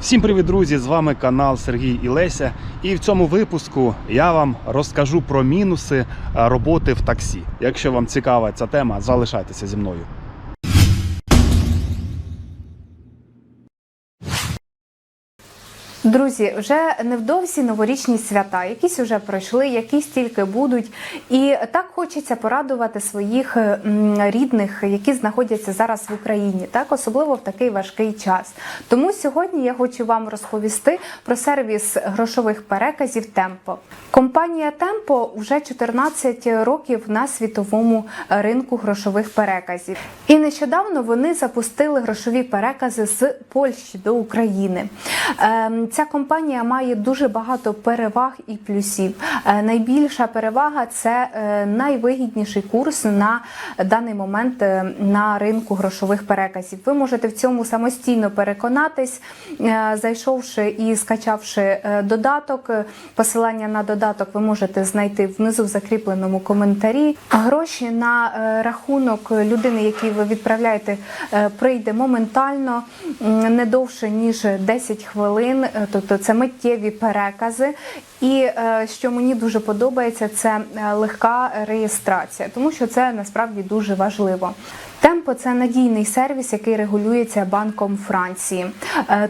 Всім привіт, друзі! З вами канал Сергій і Леся. І в цьому випуску я вам розкажу про мінуси роботи в таксі. Якщо вам цікава ця тема, залишайтеся зі мною. Друзі, вже невдовзі новорічні свята, якісь вже пройшли, якісь тільки будуть. І так хочеться порадувати своїх рідних, які знаходяться зараз в Україні, так особливо в такий важкий час. Тому сьогодні я хочу вам розповісти про сервіс грошових переказів Темпо. Компанія Темпо вже 14 років на світовому ринку грошових переказів. І нещодавно вони запустили грошові перекази з Польщі до України. Ця компанія має дуже багато переваг і плюсів. Е, Найбільша перевага це е, найвигідніший курс на даний момент е, на ринку грошових переказів. Ви можете в цьому самостійно переконатись, зайшовши і скачавши додаток. Посилання на додаток ви можете знайти внизу в закріпленому коментарі. Гроші на рахунок людини, якій ви відправляєте, прийде моментально, не довше ніж 10 хвилин. Е, Тобто це миттєві перекази. І е, що мені дуже подобається, це е, легка реєстрація, тому що це насправді дуже важливо. Темпо це надійний сервіс, який регулюється Банком Франції.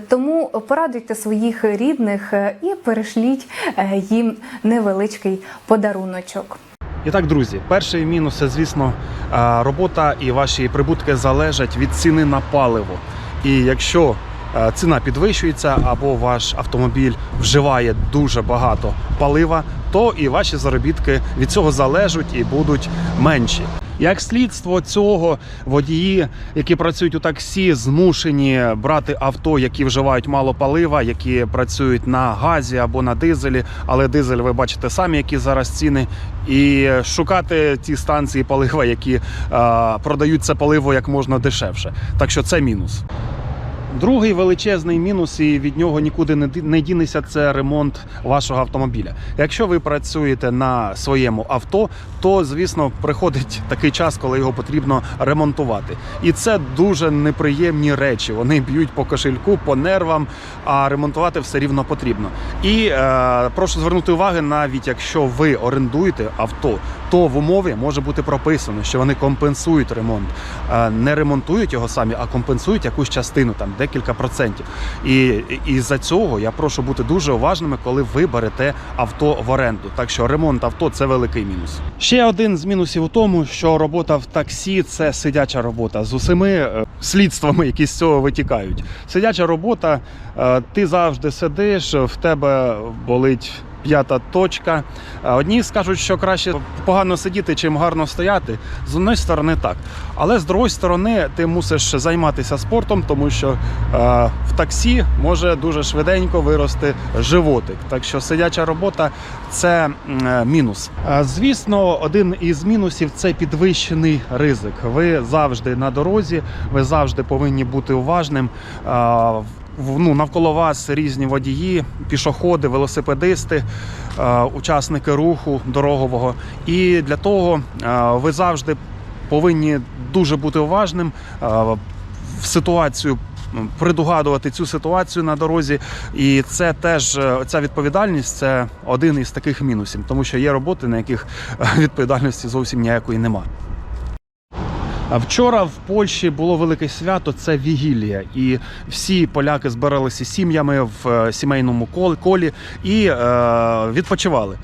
Тому порадуйте своїх рідних і перешліть їм невеличкий подаруночок. І так, друзі, перший мінус це, звісно, робота і ваші прибутки залежать від ціни на паливо. І якщо ціна підвищується або ваш автомобіль вживає дуже багато палива, то і ваші заробітки від цього залежать і будуть менші. Як слідство цього, водії, які працюють у таксі, змушені брати авто, які вживають мало палива, які працюють на газі або на дизелі. Але дизель, ви бачите самі, які зараз ціни, і шукати ті станції палива, які е, продають це паливо як можна дешевше. Так що це мінус. Другий величезний мінус, і від нього нікуди не дінеться, це ремонт вашого автомобіля. Якщо ви працюєте на своєму авто, то звісно приходить такий час, коли його потрібно ремонтувати. І це дуже неприємні речі. Вони б'ють по кошельку, по нервам, а ремонтувати все рівно потрібно. І е, прошу звернути увагу, навіть якщо ви орендуєте авто, то в умові може бути прописано, що вони компенсують ремонт, Е, не ремонтують його самі, а компенсують якусь частину, там декілька процентів. І, і за цього я прошу бути дуже уважними, коли ви берете авто в оренду. Так що ремонт авто це великий мінус. Ще один з мінусів у тому, що робота в таксі це сидяча робота з усіми е, слідствами, які з цього витікають. Сидяча робота, е, ти завжди сидиш, в тебе болить. П'ята точка. Е, Одні скажуть, що краще погано сидіти, чим гарно стояти. З одної сторони, так. Але з другої сторони, ти мусиш займатися спортом, тому що е, в таксі може дуже швиденько вирости животик. Так що сидяча робота це е, мінус. Е, Звісно, один із мінусів це підвищений ризик. Ви завжди на дорозі, ви завжди повинні бути уважним. Е, ну, навколо вас різні водії, пішоходи, велосипедисти, е, учасники руху дорогового. І для того е, ви завжди повинні дуже бути уважним е, в ситуацію. м, Предугадувати цю ситуацію на дорозі, і це теж ця відповідальність це один із таких мінусів, тому що є роботи, на яких відповідальності зовсім ніякої немає. Вчора в Польщі було велике свято, це вігілія, і всі поляки збиралися сім'ями в е, сімейному колі і е, відпочивали.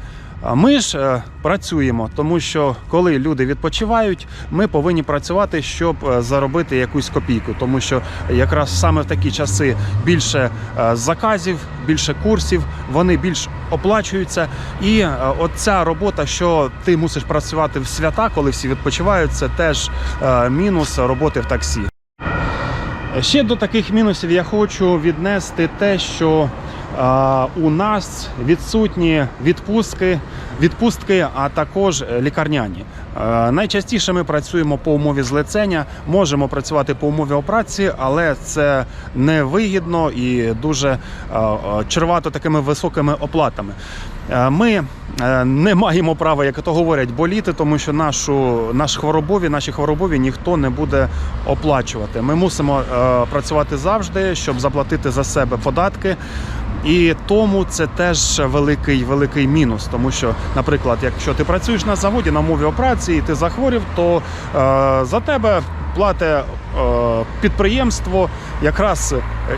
Ми ж е, працюємо, тому що коли люди відпочивають, ми повинні працювати, щоб е, заробити якусь копійку. Тому що якраз саме в такі часи більше е, заказів, більше курсів, вони більш оплачуються. І е, от ця робота, що ти мусиш працювати в свята, коли всі відпочивають, це теж мінус роботи в таксі. Ще до таких мінусів я хочу віднести те, що у нас відсутні відпустки, відпустки, а також лікарняні. Е, найчастіше ми працюємо по умові злицення, можемо працювати по умові праці, але це невигідно і дуже е, е, такими високими оплатами. Ми не маємо права, як то говорять, боліти, тому що нашу наш хворобові, наші хворобові ніхто не буде оплачувати. Ми мусимо працювати завжди, щоб заплатити за себе податки. І тому це теж великий великий мінус, тому що, наприклад, якщо ти працюєш на заводі на мові операції, ти захворів, то е, за тебе платить е, підприємство, якраз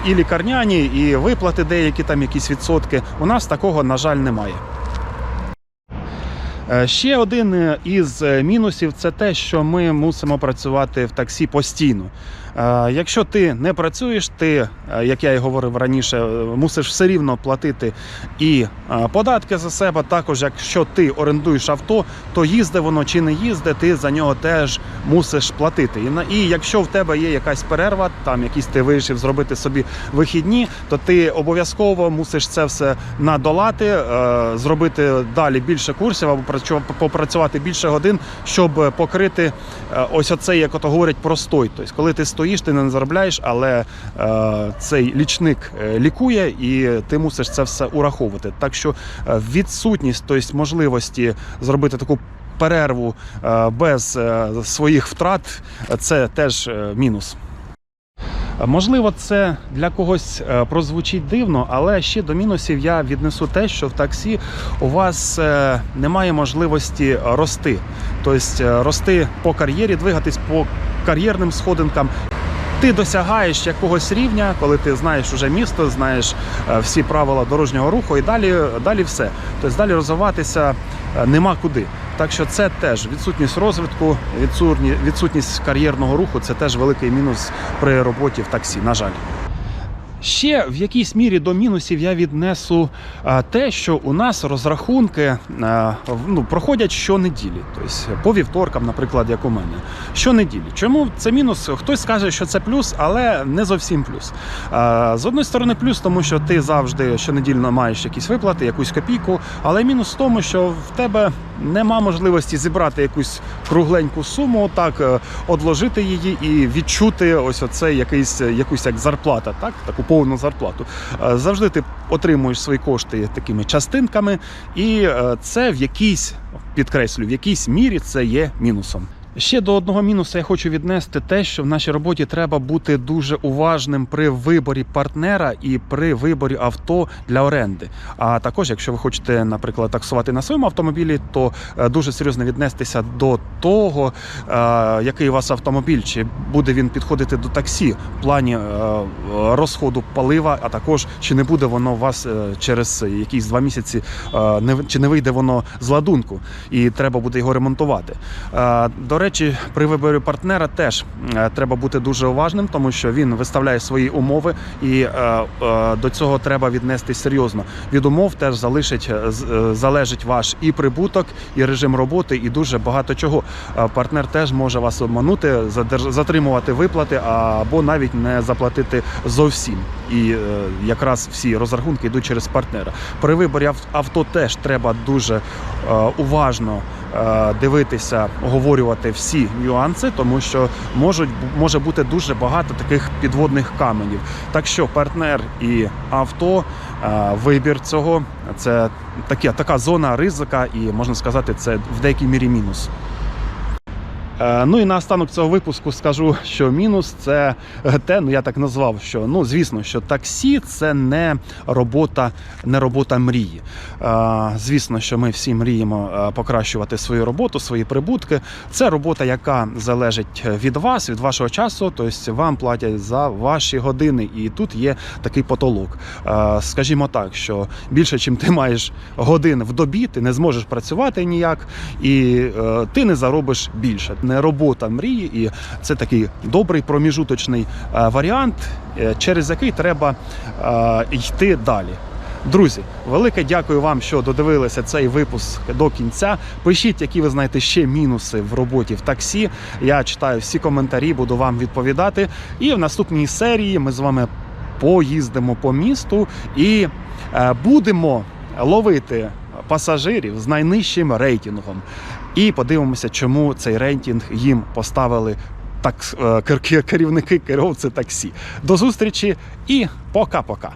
і лікарняні, і виплати деякі там якісь відсотки. У нас такого, на жаль, немає. Е, Ще один е, із е, мінусів це те, що ми мусимо працювати в таксі постійно. Е, Якщо ти не працюєш, ти, е, як я і говорив раніше, е, мусиш все рівно платити і податки за себе. Також, якщо ти орендуєш авто, то їзде воно чи не їзде, ти за нього теж мусиш платити. І, якщо в тебе є якась перерва, там якісь ти вирішив зробити собі вихідні, то ти обов'язково мусиш це все надолати, зробити далі більше курсів або працю- попрацювати більше годин, щоб покрити ось оцей, як ото говорять, простой. Тобто, коли ти стоїш, ти не заробляєш, але е, цей лічник е, лікує, і ти мусиш це все ураховувати. Так що е, відсутність, тобто можливості зробити таку. Перерву е, без своїх втрат це теж мінус. Можливо, це для когось е, прозвучить дивно, але ще до мінусів я віднесу те, що в таксі у вас е, немає можливості рости, тобто е, рости по кар'єрі, двигатись по кар'єрним сходинкам. Ти досягаєш якогось рівня, коли ти знаєш уже місто, знаєш е, всі правила дорожнього руху, і далі, далі все. Тобто далі розвиватися е, нема куди. Так що це теж відсутність розвитку, відсутні- відсутність кар'єрного руху це теж великий мінус при роботі в таксі, на жаль. Ще в якійсь мірі до мінусів я віднесу те, що у нас розрахунки ну, проходять щонеділі, тобто по вівторкам, наприклад, як у мене. Щонеділі. Чому це мінус? Хтось скаже, що це плюс, але не зовсім плюс. З одної сторони, плюс, тому що ти завжди щонедільно маєш якісь виплати, якусь копійку, але мінус в тому, що в тебе нема можливості зібрати якусь кругленьку суму, так е, одложити її і відчути ось оце якийсь якусь як зарплата, так таку повну зарплату. Е, Завжди ти отримуєш свої кошти такими частинками, і е, це в якійсь підкреслю, в якійсь мірі це є мінусом. Ще до одного мінусу я хочу віднести те, що в нашій роботі треба бути дуже уважним при виборі партнера і при виборі авто для оренди. А також, якщо ви хочете, наприклад, таксувати на своєму автомобілі, то е, дуже серйозно віднестися до того, е, який у вас автомобіль, чи буде він підходити до таксі в плані е, розходу палива, а також чи не буде воно у вас через якісь два місяці, чи не вийде воно з ладунку, і треба буде його ремонтувати. Е, Речі, при виборі партнера теж е, треба бути дуже уважним, тому що він виставляє свої умови, і е, е, до цього треба віднестись серйозно. Від умов теж залишить залежить ваш і прибуток, і режим роботи, і дуже багато чого. Партнер теж може вас обманути, затримувати виплати або навіть не заплатити зовсім. І якраз всі розрахунки йдуть через партнера. При виборі ав- авто теж треба дуже уважно дивитися, оговорювати всі нюанси, тому що можуть може бути дуже багато таких підводних каменів. Так що партнер і авто, е, вибір цього це таке, така зона ризика, і можна сказати, це в деякій мірі мінус. Е, Ну і наостанок цього випуску скажу, що мінус це те, ну я так назвав, що ну звісно, що таксі це не робота, не робота мрії. Е, Звісно, що ми всі мріємо е, покращувати свою роботу, свої прибутки. Це робота, яка залежить від вас, від вашого часу. Тобто вам платять за ваші години, і тут є такий потолок. Скажімо так, що більше, чим ти маєш годин в добі, ти не зможеш працювати ніяк, і ти не заробиш більше. Не робота мрії, і це такий добрий проміжуточний е, варіант, е, через який треба е, йти далі. Друзі, велике дякую вам, що додивилися цей випуск до кінця. Пишіть, які ви знаєте ще мінуси в роботі в таксі. Я читаю всі коментарі, буду вам відповідати. І в наступній серії ми з вами поїздимо по місту і будемо ловити пасажирів з найнижчим рейтингом. І подивимося, чому цей рейтинг їм поставили так, е, керівники керовці таксі. До зустрічі і пока-пока.